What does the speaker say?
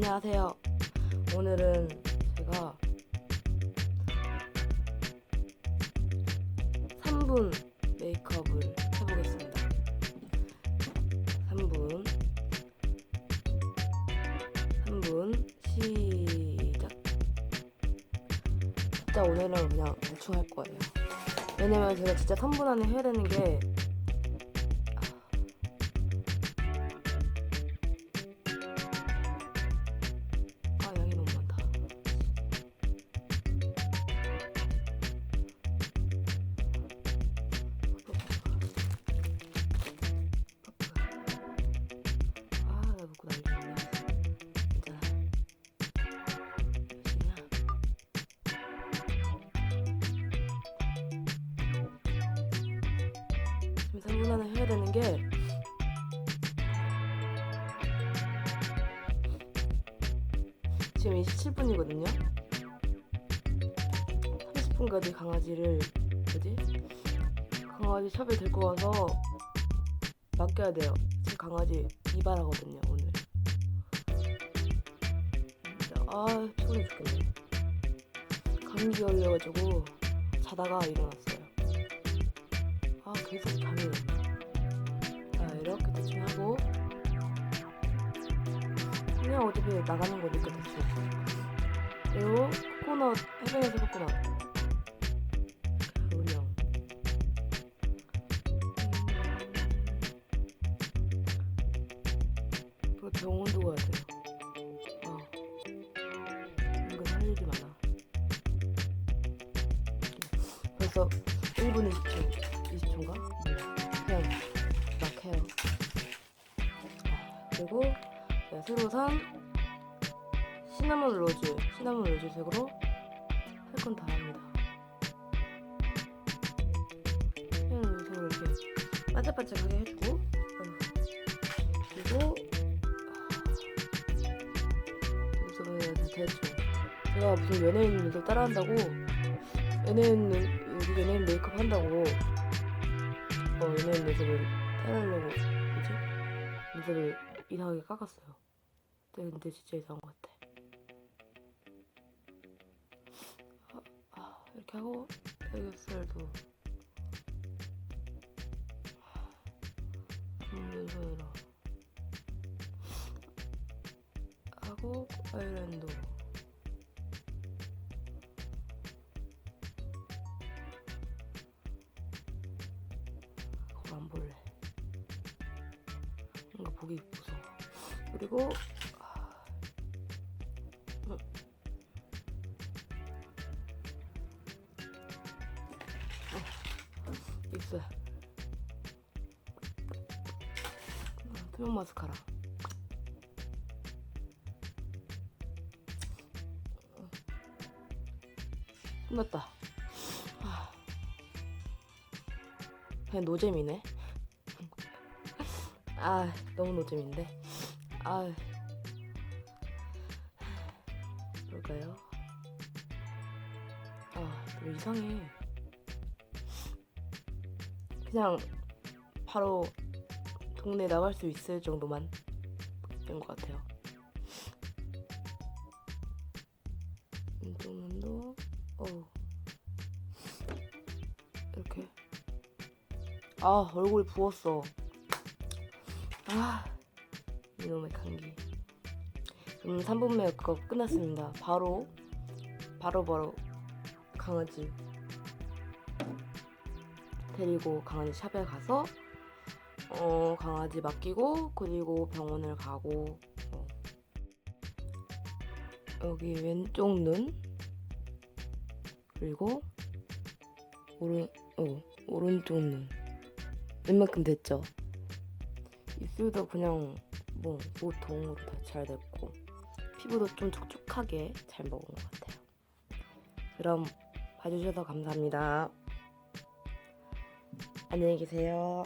안녕하세요. 오늘은 제가 3분 메이크업을 해보겠습니다. 3분. 3분 시작. 진짜 오늘은 그냥 대충 할 거예요. 왜냐면 제가 진짜 3분 안에 해야 되는 게 지금 3분 안에 해야 되는 게 지금 27분이거든요. 30분까지 강아지를 뭐지? 강아지 샵에 데리고 와서 맡겨야 돼요. 제 강아지 이발하거든요 오늘. 아 피곤해 죽겠네. 감기 걸려가지고 자다가 일어났어요. 아 계속 잠이 오네. 자 이렇게 대충 하고. 그냥 어차피 나가는 거니까 대충. 그리고 코코넛 해변에서 코코넛. 운영 그리고 병원도 가야 돼요. 아 이건 할 일이 많아. 벌써 1분 20 그리고 내가 새로 산 시나몬 로즈, 시나몬 로즈 색으로 할 건 다 합니다. 그냥 색으로 이렇게 반짝반짝하게 해주고, 어. 그리고 여기서는 다 대충 제가 무슨 연예인 눈썹 따라한다고 연예인 눈, 여기 연예인 메이크업 한다고 어 연예인 눈썹을 따라하려고 뭐지? 눈썹을 이상하게 깎았어요. 근데 진짜 이상한 것 같아. 아, 이렇게 하고 애교살도 왼손으로 하고 아이라인도 그걸 안 볼래. 뭔가 보기 무서워. 그리고 입술 어, 투명 마스카라. 어. 끝났다. 아. 그냥 노잼이네. 아 너무 노잼인데 아 그럴까요? 아 너무 이상해 그냥 바로 동네 나갈 수 있을 정도만 된 것 같아요. 이쪽 눈도 어 이렇게 아 얼굴이 부었어. 아 이놈의 감기. 그럼 3분 메이크업 끝났습니다. 바로 바로 바로 강아지 데리고 강아지 샵에 가서 어 강아지 맡기고 그리고 병원을 가고 어. 여기 왼쪽 눈 그리고 오른 어 오른쪽 눈 웬만큼 됐죠 입술도 그냥 뭐 보통으로 다 잘 됐고 피부도 좀 촉촉하게 잘 먹은 것 같아요 그럼 봐주셔서 감사합니다. 안녕히 계세요.